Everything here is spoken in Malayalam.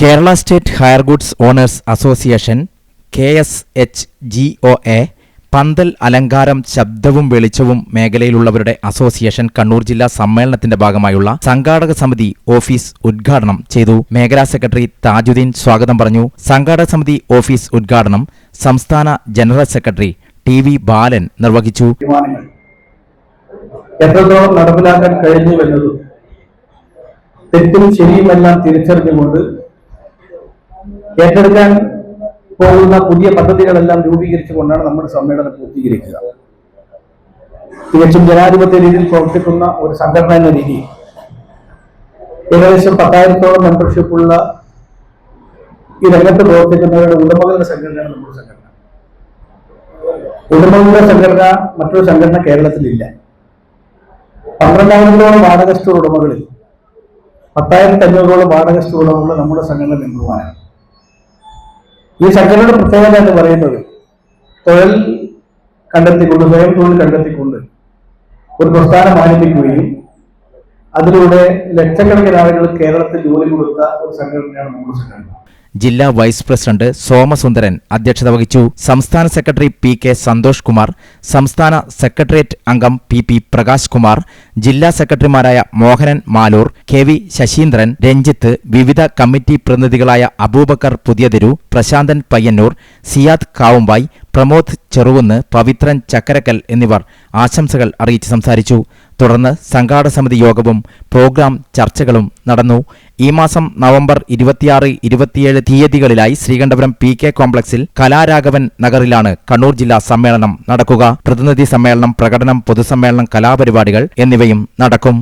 Kerala state hire goods owners association K S H G O A പന്തൽ അലങ്കാരം ശബ്ദവും വെളിച്ചവും മേഖലയിലുള്ളവരുടെ അസോസിയേഷൻ കണ്ണൂർ ജില്ലാ സമ്മേളനത്തിന്റെ ഭാഗമായുള്ള സംഘാടക സമിതി ഓഫീസ് ഉദ്ഘാടനം ചെയ്തു. മേഖലാ സെക്രട്ടറി താജുദ്ദീൻ സ്വാഗതം പറഞ്ഞു. സംഘാടക സമിതി ഓഫീസ് ഉദ്ഘാടനം സംസ്ഥാന general secretary T V Balan നിർവഹിച്ചു. എത്രത്തോളം നടപ്പിലാക്കാൻ കഴിഞ്ഞു എന്നതും തെറ്റും ശരിയുമെല്ലാം തിരിച്ചറിഞ്ഞുകൊണ്ട് ഏറ്റെടുക്കാൻ പോകുന്ന പുതിയ പദ്ധതികളെല്ലാം രൂപീകരിച്ചുകൊണ്ടാണ് നമ്മുടെ സമ്മേളനം പൂർത്തീകരിക്കുക. തികച്ചും ജനാധിപത്യ രീതിയിൽ പ്രവർത്തിക്കുന്ന ഒരു സംഘടന എന്ന രീതിയിൽ ഏകദേശം പത്തായിരത്തോളം മെമ്പർഷിപ്പുള്ള ഈ രംഗത്ത് പ്രവർത്തിക്കുന്നവരുടെ ഉടമകളുടെ സംഘടനയാണ് നമ്മുടെ സംഘടന. ഉടമകളുടെ സംഘടന മറ്റൊരു സംഘടന കേരളത്തിലില്ല. പന്ത്രണ്ടായിരത്തോളം വാടക സ്റ്റോർ ഉടമകളിൽ പത്തായിരത്തി അഞ്ഞൂറോളം വാടക സ്റ്റോർ ഉടമകൾ നമ്മുടെ സംഘടന മെമ്പർമാരാണ്. ഈ സംഘടന പ്രത്യേകത എന്ന് പറയുന്നത് തൊഴിൽ കണ്ടെത്തിക്കൊണ്ട് സ്വയം തൊഴിൽ കണ്ടെത്തിക്കൊണ്ട് ഒരു പ്രസ്ഥാനം ആരംഭിക്കുകയും അതിലൂടെ ലക്ഷക്കണക്കിന് ആളുകൾ കേരളത്തിൽ ജോലി കൊടുത്ത ഒരു സംഘടനയാണ് നമ്മുടെ സംഘടന ജില്ലാ വൈസ് പ്രസിഡന്റ് സോമസുന്ദരൻ അധ്യക്ഷത വഹിച്ചു. സംസ്ഥാന secretary P K Santhosh Kumar സംസ്ഥാന സെക്രട്ടേറിയറ്റ് അംഗം പി പി പ്രകാശ് കുമാർ ജില്ലാ സെക്രട്ടറിമാരായ മോഹനൻ മാലൂർ കെ വി ശശീന്ദ്രൻ രഞ്ജിത്ത് വിവിധ കമ്മിറ്റി പ്രതിനിധികളായ അബൂബക്കർ പുതിയതിരു പ്രശാന്തൻ പയ്യന്നൂർ സിയാദ് കാവുംബായി പ്രമോദ് ചെറുകുന്ന് പവിത്രൻ ചക്കരക്കൽ എന്നിവർ ആശംസകൾ അറിയിച്ച് സംസാരിച്ചു. തുടർന്ന് സംഘാട സമിതി യോഗവും പ്രോഗ്രാം ചർച്ചകളും നടന്നു. ഈ മാസം നവംബർ ഇരുപത്തിയാറ് ഇരുപത്തിയേഴ് തീയതികളിലായി ശ്രീകണ്ഠപുരം പി കെ കോംപ്ലക്സിൽ കലാരാഘവൻ നഗറിലാണ് കണ്ണൂർ ജില്ലാ സമ്മേളനം നടക്കുക. പ്രതിനിധി സമ്മേളനം പ്രകടനം പൊതുസമ്മേളനം കലാപരിപാടികൾ എന്നിവയും നടക്കും.